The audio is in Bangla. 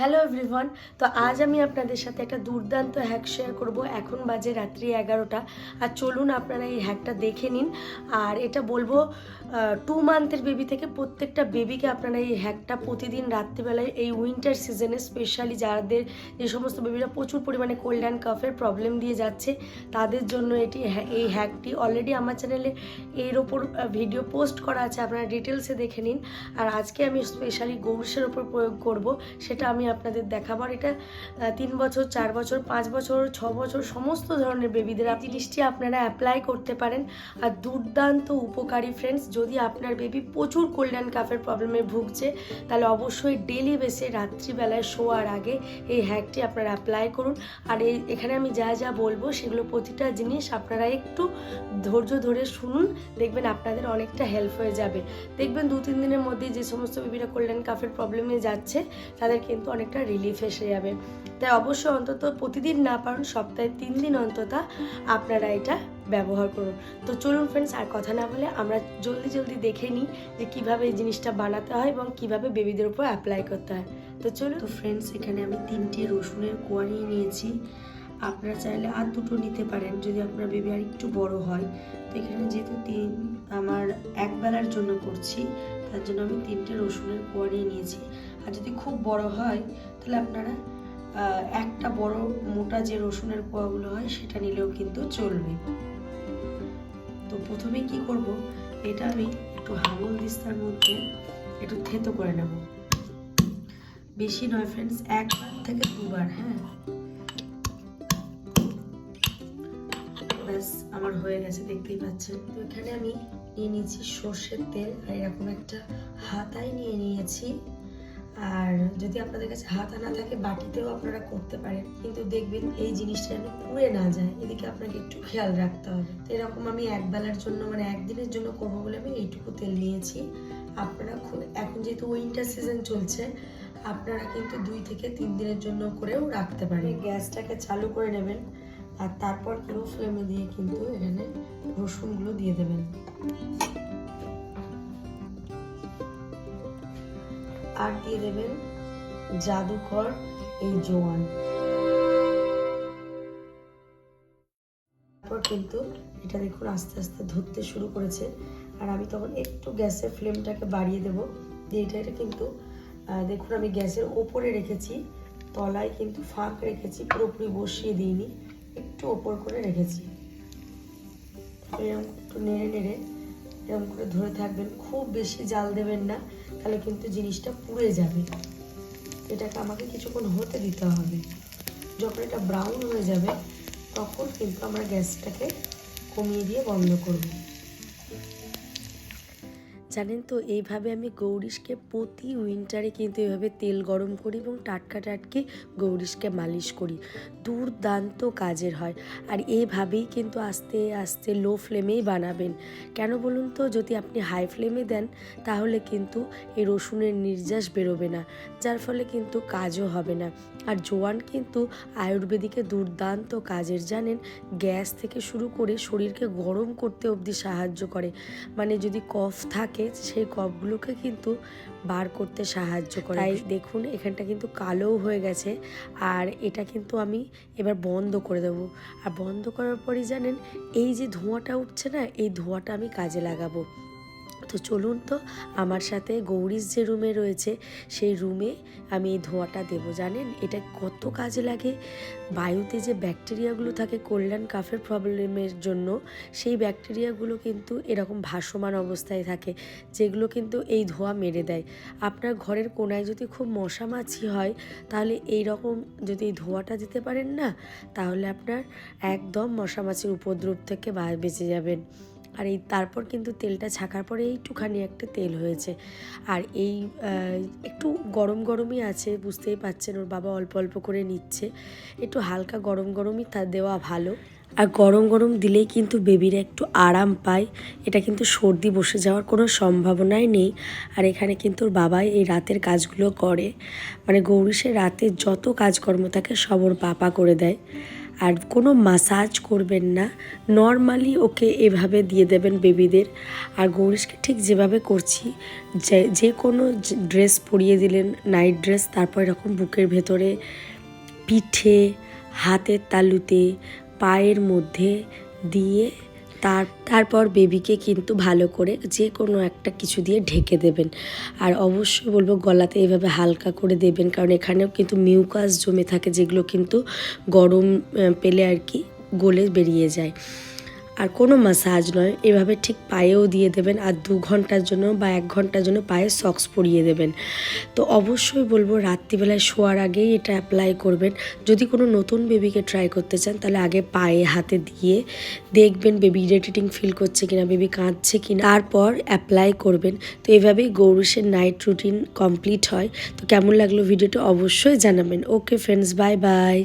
হ্যালো এভরিওয়ান তো আজ আমি আপনাদের সাথে একটা দুর্দান্ত হ্যাক শেয়ার করব। এখন বাজে রাত্রি এগারোটা। আর চলুন আপনারা এই হ্যাকটা দেখে নিন। আর এটা বলব টু মান্থের বেবি থেকে প্রত্যেকটা বেবিকে আপনারা এই হ্যাকটা প্রতিদিন রাত্রিবেলায় এই উইন্টার সিজনে স্পেশালি যাদের যে সমস্ত বেবিরা প্রচুর পরিমাণে কোল্ড অ্যান্ড কাফের প্রবলেম দিয়ে যাচ্ছে, তাদের জন্য এটি এই হ্যাকটি অলরেডি আমার চ্যানেলে এর ওপর ভিডিও পোস্ট করা আছে। আপনারা ডিটেলসে দেখে নিন। আর আজকে আমি স্পেশালি গৌরসের ওপর প্রয়োগ করব। সেটা আমি আপনাদের দেখাবো। আর এটা তিন বছর, চার বছর, পাঁচ বছর, ছ বছর, সমস্ত ধরনের বেবিদের জিনিসটি আপনারা অ্যাপ্লাই করতে পারেন। আর দুর্দান্ত উপকারী ফ্রেন্ডস যদি আপনার বেবি প্রচুর কল্যাণ কাফের প্রবলেমে ভুগছে, তাহলে অবশ্যই ডেলি বেসে রাত্রিবেলায় শোয়ার আগে এই হ্যাকটি আপনারা অ্যাপ্লাই করুন। আর এই, এখানে আমি যা যা বলব, সেগুলো প্রতিটা জিনিস আপনারা একটু ধৈর্য ধরে শুনুন, দেখবেন আপনাদের অনেকটা হেল্প হয়ে যাবে। দেখবেন দু, তিন দিনের মধ্যে যে সমস্ত বেবিরা কল্যাণ কাফের প্রবলেমে যাচ্ছে, তাদের কিন্তু অনেকটা রিলিফ এসে যাবে। তাই অবশ্যই অন্তত প্রতিদিন না পারুন, সপ্তাহে তিন দিন অন্তত আপনারা এটা ব্যবহার করুন। তো চলুন ফ্রেন্ডস আর কথা না বলে আমরা জলদি জলদি দেখে নিই যে কীভাবে এই জিনিসটা বানাতে হয় এবং কীভাবে বেবিদের উপর অ্যাপ্লাই করতে হয়। তো চলুন। তো ফ্রেন্ডস এখানে আমি তিনটে রসুনের কোয়া নিয়ে নিয়েছি। আপনারা চাইলে আর দুটো নিতে পারেন যদি আপনার বেবি আর একটু বড় হয়। তো এখানে যেহেতু তিন, আমার একবেলার জন্য করছি, তার জন্য আমি তিনটে রসুনের কোয়া নিয়ে নিয়েছি। আর যদি খুব বড় হয়, তাহলে আপনারা একটা বড় মোটা যে রসুনের কোয়াগুলো হয়, সেটা নিলেও কিন্তু চলবে। তো প্রথমে কি করব, এটা আমি একটু হামল দিস্তার মধ্যে একটু থেতো করে নেব। বেশি নয় ফ্রেন্ডস একবার থেকে দুবার হ্যাঁ? ব্যাস, আমার হয়ে গেছে, দেখতেই পাচ্ছেন। তো এখানে আমি নিয়ে নিয়েছি সর্ষের তেল, আর এরকম একটা হাতায় নিয়ে নিয়েছি আর যদি আপনাদের কাছে হাতা না থাকে, বাটিতেও আপনারা করতে পারেন। কিন্তু দেখবেন এই জিনিসটা যেন পুড়ে না যায়। এদিকে আপনাকে একটু খেয়াল রাখতে হবে। তো এরকম আমি এক বেলার জন্য মানে একদিনের জন্য করব বলে আমি এইটুকু তেল নিয়েছি। আপনারা এখন যেহেতু উইন্টার সিজন চলছে, আপনারা কিন্তু দুই থেকে তিন দিনের জন্য করেও রাখতে পারেন। গ্যাসটাকে চালু করে নেবেন আর তারপর কেউ ফ্লেমে দিয়ে কিন্তু এখানে রসুনগুলো দিয়ে দেবেন। আর দিয়ে দেবেন জাদুকর এই জোয়ান। তারপর কিন্তু এটা দেখুন আস্তে আস্তে ধরতে শুরু করেছে। আর আমি তখন একটু গ্যাসের ফ্লেমটাকে বাড়িয়ে দেবো। দিয়ে এটা এটা কিন্তু দেখুন আমি গ্যাসের ওপরে রেখেছি, তলায় কিন্তু ফাঁক রেখেছি, পুরোপুরি বসিয়ে দিইনি, একটু ওপর করে রেখেছি। এরকম একটু নেড়ে নেড়ে এরকম করে ধরে থাকবেন, খুব বেশি জাল দেবেন না, তাহলে কিন্তু জিনিসটা পুড়ে যাবে। এটাকে আমাকে কিছুক্ষণ হতে দিতে হবে। যখন এটা ব্রাউন হয়ে যাবে, তখন কিন্তু আমরা গ্যাসটাকে কমিয়ে দিয়ে বন্ধ করব। জানেন তো, এইভাবে আমি গৌরিশকে প্রতি উইন্টারে কিন্তু এভাবে তেল গরম করি এবং টাটকা টাটকে গৌরিশকে মালিশ করি। দুর্দান্ত কাজের হয়। আর এইভাবেই কিন্তু আস্তে আস্তে লো ফ্লেমেই বানাবেন। কেন বলুন তো, যদি আপনি হাই ফ্লেমে দেন, তাহলে কিন্তু এই রসুনের নির্যাস বেরোবে না, যার ফলে কিন্তু কাজও হবে না। আর জোয়ান কিন্তু আয়ুর্বেদিকে দুর্দান্ত কাজের, জানেন, গ্যাস থেকে শুরু করে শরীরকে গরম করতে অবধি সাহায্য করে। মানে যদি কফ থাকে সেই কপগুলোকে কিন্তু বার করতে সাহায্য করে। তাই দেখুন এখানটা কিন্তু কালোও হয়ে গেছে। আর এটা কিন্তু আমি এবার বন্ধ করে দেবো। আর বন্ধ করার পরই জানেন এই যে ধোঁয়াটা উঠছে না এই ধোঁয়াটা আমি কাজে লাগাবো। তো চলুন তো, আমার সাথে গৌরীশ যে রুমে রয়েছে, সেই রুমে আমি এই ধোঁয়াটা দেবো, জানেন? এটা কত কাজে লাগে। বায়ুতে যে ব্যাকটেরিয়াগুলো থাকে, কল্যাণ কাফের প্রবলেমের জন্য, সেই ব্যাকটেরিয়াগুলো কিন্তু এরকম ভাসমান অবস্থায় থাকে, যেগুলো কিন্তু এই ধোঁয়া মেরে দেয়। আপনার ঘরের কোনায় যদি খুব মশা মাছি হয়, তাহলে এই রকম যদি এই ধোঁয়াটা দিতে পারেন না, তাহলে আপনার একদম মশা মাছির উপদ্রব থেকে বেঁচে যাবেন। আর এই তারপর কিন্তু তেলটা ছাকার পরে এইটুখানি একটা তেল হয়েছে। আর এই একটু গরম গরমই আছে, বুঝতেই পাচ্ছেন, ওর বাবা অল্প অল্প করে নিচ্ছে। একটু হালকা গরম গরমই তা দেওয়া ভালো। আর গরম গরম দিলেই কিন্তু বেবিরা একটু আরাম পায়। এটা কিন্তু সর্দি বসে যাওয়ার কোনো সম্ভাবনাই নেই। আর এখানে কিন্তু ওর বাবাই এই রাতের কাজগুলো করে। মানে গৌরীশের রাতে যত কাজকর্ম থাকে সব ওর পাপা করে দেয়। আর কোনো মাসাজ করবেন না। নর্মালি ওকে এভাবে দিয়ে দেবেন বেবিদের আর গৌরীশকে ঠিক যেভাবে করছি, যে যে কোনো ড্রেস পরিয়ে দিলেন নাইট ড্রেস তারপর এরকম বুকের ভেতরে পিঠে, হাতের তালুতে, পায়ের মধ্যে দিয়ে তার, তারপর বেবিকে কিন্তু ভালো করে যে কোনো একটা কিছু দিয়ে ঢেকে দেবেন। আর অবশ্যই বলব গলাতে এভাবে হালকা করে দেবেন, কারণ এখানেও কিন্তু মিউকাস জমে থাকে যেগুলো কিন্তু গরম পেলে আর কি গলে বেরিয়ে যায়। আর কোনো মাসাজ নয়। এভাবে ঠিক পায়েও দিয়ে দেবেন আর দু ঘণ্টার জন্য বা এক ঘণ্টার জন্য পায়ে সক্স পরিয়ে দেবেন। তো অবশ্যই বলব রাত্রিবেলায় শোয়ার আগেই এটা অ্যাপ্লাই করবেন। যদি কোনো নতুন বেবিকে ট্রাই করতে চান, তাহলে আগে পায়ে হাতে দিয়ে দেখবেন বেবি ইরিটেটিং ফিল করছে কিনা বেবি কাঁদছে কিনা। তারপর অ্যাপ্লাই করবেন। তো এভাবেই গৌরুষের নাইট রুটিন কমপ্লিট হয়। তো কেমন লাগল ভিডিওটা অবশ্যই জানাবেন। Okay friends bye bye